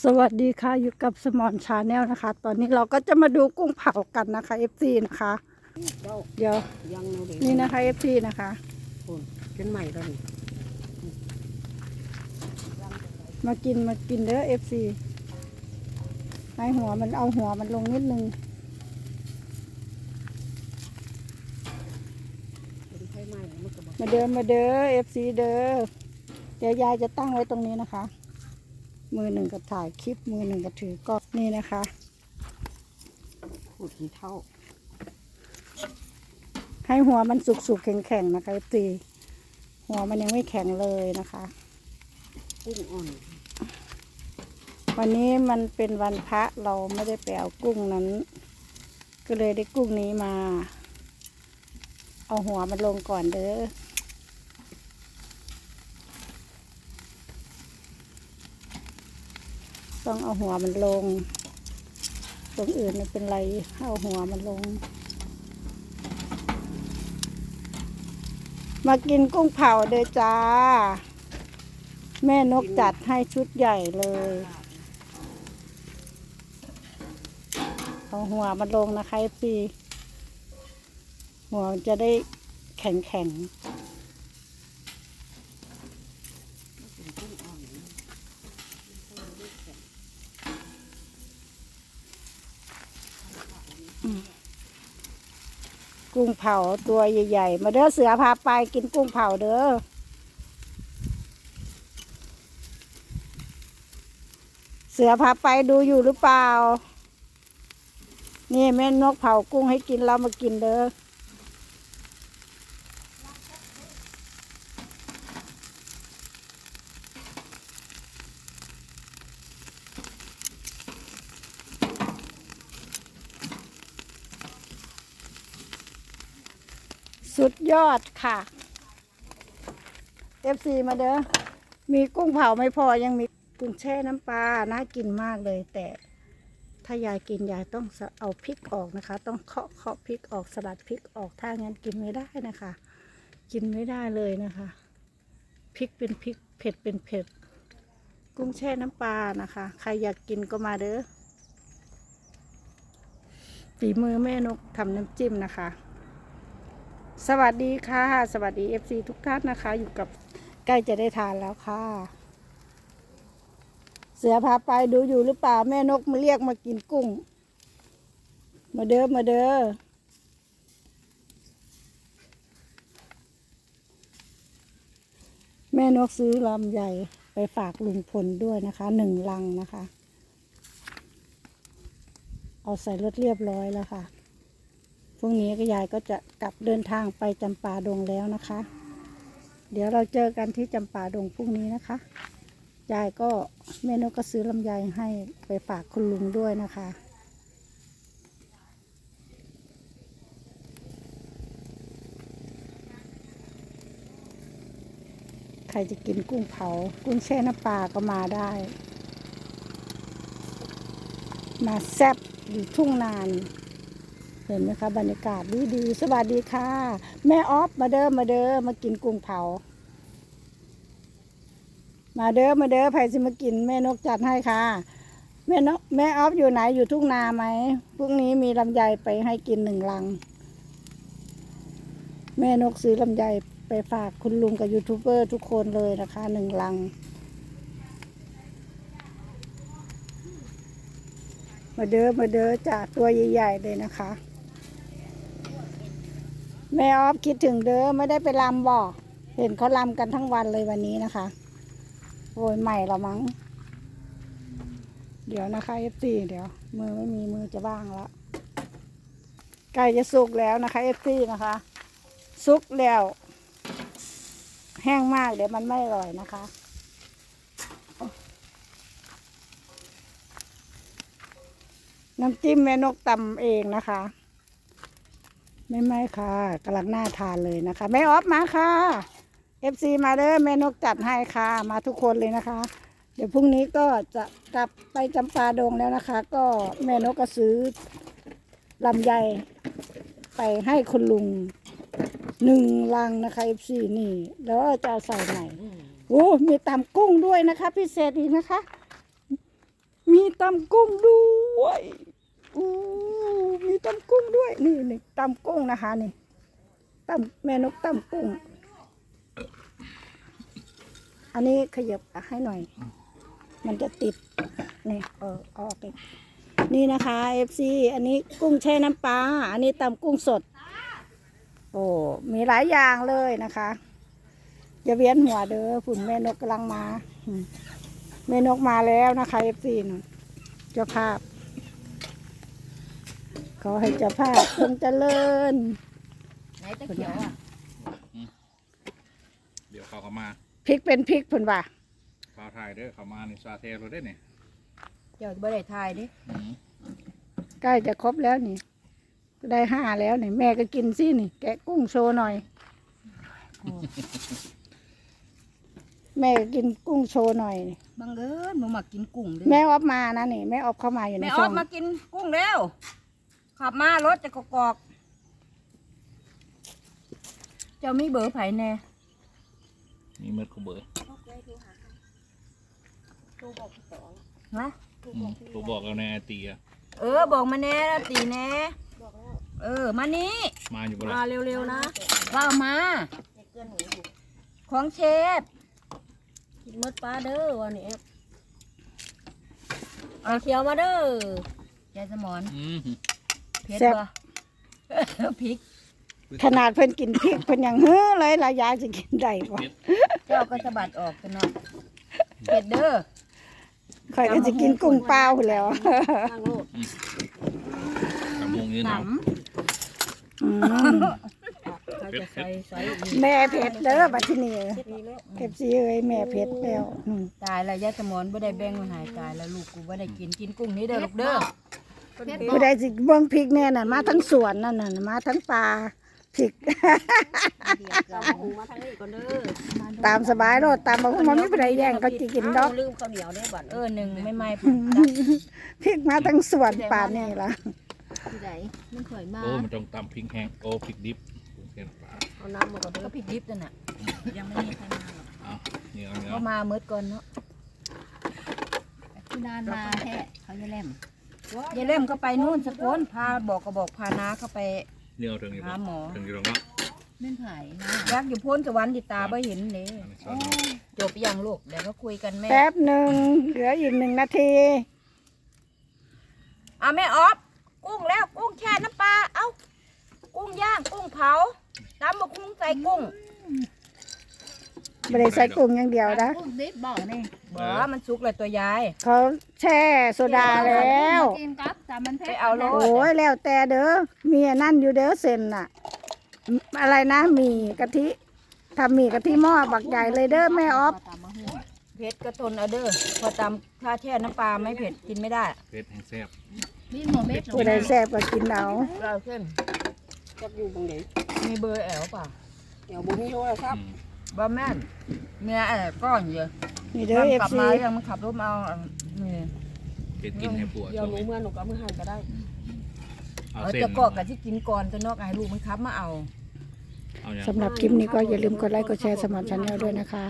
สวัสดีค่ะอยู่กับสมอนชาแนลนะคะ ตอนนี้เราก็จะมาดูกุ้งเผากันนะคะ FC นะคะเจ้าเดี๋ยวยังเอาเด็กนี่นะคะ FC นะคะคนเป็นใหม่แล้วนี่มากินมากินเด้อ FC ให้หัวมันเอาหัวมันลงนิดนึงเป็นไฟไหม้มันก็บอกมาเดินมาเด้อ FC เด้อเดี๋ยวยายจะตั้งไว้ตรงนี้นะคะ มือหนึ่งก็ถ่ายคลิป มือหนึ่งก็ถือกล้องนี่นะคะพูดกี่เท่า ให้หัวมันสุกๆแข็งๆนะคะ FC หัวมันยังไม่แข็งเลยนะคะกุ้งอ่อนวันนี้มันเป็นวันพระเราไม่ได้ไปเอากุ้งนั้น ก็เลยได้กุ้งนี้มา เอาหัวมันลงก่อนเด้อ ต้องเอาหัวมันลง ตรงอื่นไม่เป็นไร เอาหัวมันลง มากินกุ้งเผาเด้อจ้า แม่นกจัดให้ชุดใหญ่เลย เอาหัวมันลงนะคะพี่หัวจะได้แข็งแข็งๆอืมกุ้ง เผาตัวใหญ่ๆ มาเด้อเสือพาไปกินกุ้งเผาเด้อเสือพาไปดูอยู่หรือเปล่า นี่แม่นกเผากุ้งให้กินเรามากินเด้อ สุดยอดค่ะ FC มาเด้อ มีกุ้งเผาไม่พอยังมีกุ้งแช่น้ำปลา น่ากินมากเลย แต่ถ้ายายกินยายต้องเอาพริกออกนะคะ ต้องเคาะเคาะพริกออกสลัดพริกออก ถ้างั้นกินไม่ได้นะคะ กินไม่ได้เลยนะคะ พริกเป็นพริกเผ็ดเป็นเผ็ด กุ้งแช่น้ำปลานะคะ ใครอยากกินก็มาเด้อฝีมือแม่นกทำน้ำจิ้มนะคะ สวัสดีค่ะ สวัสดี FC ทุกท่านนะคะ อยู่กับใกล้จะได้ทานแล้วค่ะ เสือพาไปดูอยู่หรือเปล่าแม่นกมาเรียกมากินกุ้ง มาเด้อมาเด้อแม่นกซื้อลำใหญ่ไปฝากลุงพลด้วยนะคะหนึ่งลังนะคะ เอาใส่รถเรียบร้อยแล้วค่ะ พรุ่งนี้ก็ยายก็จะกลับเดินทางไปจำปาดงแล้วนะคะ เดี๋ยวเราเจอกันที่จำปาดงพรุ่งนี้นะคะ ยายก็แม่นกก็ซื้อลำไยให้ไปฝากคุณลุงด้วยนะคะใครจะกินกุ้งเผา กุ้งแช่น้ำปลาก็มาได้ มาแซบอยู่ทุ่งนาน ห็นไหมคะบรรยากาศดีดีๆสวัสดีค่ะ แม่ออฟมาเด้อมาเด้อมากินกุ้งเผา มาเด้อมาเด้อใครสิมากินแม่นกจัดให้ค่ะ แม่นกแม่ออฟอยู่ไหนอยู่ทุ่งนาไหมพรุ่งนี้มีลำไยไปให้กินหนึ่งลัง แม่นกซื้อลำไยไปฝากคุณลุงกับยูทูบเบอร์ทุกคนเลยนะคะหนึ่งลังมาเด้อมาเด้อจ่าตัวใหญ่ ๆ เลยนะคะ แม่ออฟคิดถึงเด้อไม่ได้ไปลำบอเห็นเขาลำกันทั้งวันเลยวันนี้นะคะโอ้ยใหม่ละมั้ง เดี๋ยวนะคะเอฟซีเดี๋ยว มือไม่มีมือจะบ้างแล้วใกล้จะสุกแล้วนะคะเอฟซีนะคะ สุกแล้ว แห้งมากเดี๋ยวมันไม่อร่อยนะคะน้ำจิ้มแม่นกตำเองนะคะ ไม่ไม่ค่ะกำลังน่าทานเลยนะคะแม่ออฟมาค่ะเอฟซีมาเด้อแม่นกจัดให้ค่ะ มาทุกคนเลยนะคะ เดี๋ยวพรุ่งนี้ก็จะกลับไปจำปาดงแล้วนะคะ ก็แม่นกก็ซื้อลำไยไปให้คุณลุงหนึ่งลังนะคะเอฟซีนี่ แล้วจะเอาใส่ไหนโอ้มีตำกุ้งด้วยนะคะ พิเศษอีกนะคะ มีตำกุ้งด้วยอู้ มีตำกุ้งด้วย นี่นี่ตำกุ้งนะคะนี่ตำแม่นกตำกุ้ง อันนี้ขยับให้หน่อย มันจะติดนี่เออออกเลยนี่นะคะ FC อันนี้กุ้งแช่น้ำปลาอันนี้ตำกุ้งสด โอ้มีหลายอย่างเลยนะคะอย่าเวียนหัวเด้อฝุ่นแม่นกกำลังมาแม่นกมาแล้วนะคะ FC นนเจ้าภาพ ขอให้เจ้าภาพคงเจริญ ไหนตะเขียวอะเดี๋ยวเขาเข้ามาพริกเป็นพริกพุ่นว่าข่าวถ่ายเด้อเขามาในซาเทเราได้เนี่ยเจ้าบ่ได้ทายดิอืมใกล้จะครบแล้วนี่ ได้ห้าแล้วนี่แม่ก็กินสินี่ แกะกุ้งโชว์หน่อย แม่ก็กินกุ้งโชว์หน่อยนี่บังเอิญบ่มักกินกุ้งเด้แม่ออฟมานะนี่แม่ออฟเข้ามาอยู่ในแม่อช่ออกงมากินกุ้งแล้ว ขับมารถจะกกอกๆเจ้ามีเบอร์ไผแน่มีเมืดกูเบอร์ฮะอืมกูบอกเอาในไอตีอะเออบอกมาแน่แล้วตีแน่เออมานี่มาอยู่บ่มาล่ะเร็วๆนะว่ามา ของเชฟกินมดปลาเด้อวันนี้เอาเขียวมาเด้อยายสมอนอืม เผ็ดแซ่บ บ่ พริก ขนาดเพิ่นกินพริกเพิ่นยังเฮ้อเลยละยายจะกินได้บ่เจ้าก็สะบัดออกกันเนาะเผ็ดเด้อข่อยก็จะกินกุ้งเปล่าพุ่นแหล้วข้างโลดกำมงยืนหนเอาอืมำเขาจะใส่ใส่อีกแม่เผ็ดเด้อบัดทีนี้นี่แล้วเก็บซีเอ้ยแม่เผ็ดแล้วอืมตายแล้วยายสมอนบ่ได้แบ่งมาใหายตายแล้วลูกกูบ่ได้กินกินกุ้งนี้เด้อลูกเด้อ ผู้ใดสิเบิ่งพริกแน่น่ะมาทั้งสวนนั่นน่ะมาทั้งป่าพริกเอาหูมาทางนี้ก่อนเด้อตามสบายโลดตามบ่มันไม่เป็นไรแย่งก็สิกินดอกลืมข้าวเหนียวได้บัดเออหนึ่งไม่ไม่พริกมาทั้งสวนป่านนี่ล่ะที่ไหนมันข่อยมาโอ้มันต้องตำพริกแห้งโอ้พริกดิบเห็นปลาเอาน้ำมาก่อนเด้อก็พริกดิบนั่นน่ะยังไม่มีใครมาหรอกเอาเนื้อเนื้อก็มาเมื่อก่อนเนาะคือนานมาแท้เขาจะเล่ม ยายเล่มก็ไปนู่นสกลพาบอกก็บอกพานาเข้าไปเนื้อถึงอยู่หาบ่หมอ ถึงอยู่ตรงนั้นเม่นไผ่นะยักษ์อยู่พ้นสวรรค์ติตาบ่เห็นเด้อันนี้ซอสเนาะจบยังลูกเดี๋ยวก็คุยกันแม่แป๊บหนึ่งเหลืออีกหนึ่งนาที อะแม่ออฟกุ้งแล้วกุ้งแช่น้ำปลาเอ้ากุ้งย่างกุ้งเผาตำบักกุ้งใส่กุ้ง ไม่ได้ใส่กุ้งอย่างเดียวนะกุ้งดิบบอกนี่บ่มันสุกเลยตัวยาย เขาแช่โซดาแล้วกินกับแต่มันเผ็ดไปเอาโลโอ้ยแล้วแต่เด้อมีอันนั่นอยู่เด้อเซนน่ะ อะไรนะหมีกะทิทำหมีกะทิหม้อบักใหญ่เลยเด้อแม่ออฟตามมาหุ่นเผ็ดก็ทนเอาเด้อพอตำถ้าแช่น้ำปลาไม่เผ็ดกินไม่ได้เผ็ดแห้งแซ่บนี่หมูเม็ดผู้ใดแซ่บก็กินเอาเราเอาเส้นจับอยู่ตรงไหนมีเบอร์แอลป่ะเดี๋ยวบุญโทรศัพท์อืม บ่แม่นเมียแอลก้อนเยอะนี่เด้อเอฟกลับซีมายังมันขับรถมาเอาอันนี่เผ็ดกินให้ปวดเดี๋ยวหนูเมื่อหนูก็เอามือหันก็ได้ เอาเอาเส้นจะกอกกับที่กินก่อนจะนอกให้ลูกมันขับมาเอา เอาอย่างสำหรับคลิปนี้ก็อย่าลืมกดไลค์กดแชร์สมัครชันแนลด้วยนะคะ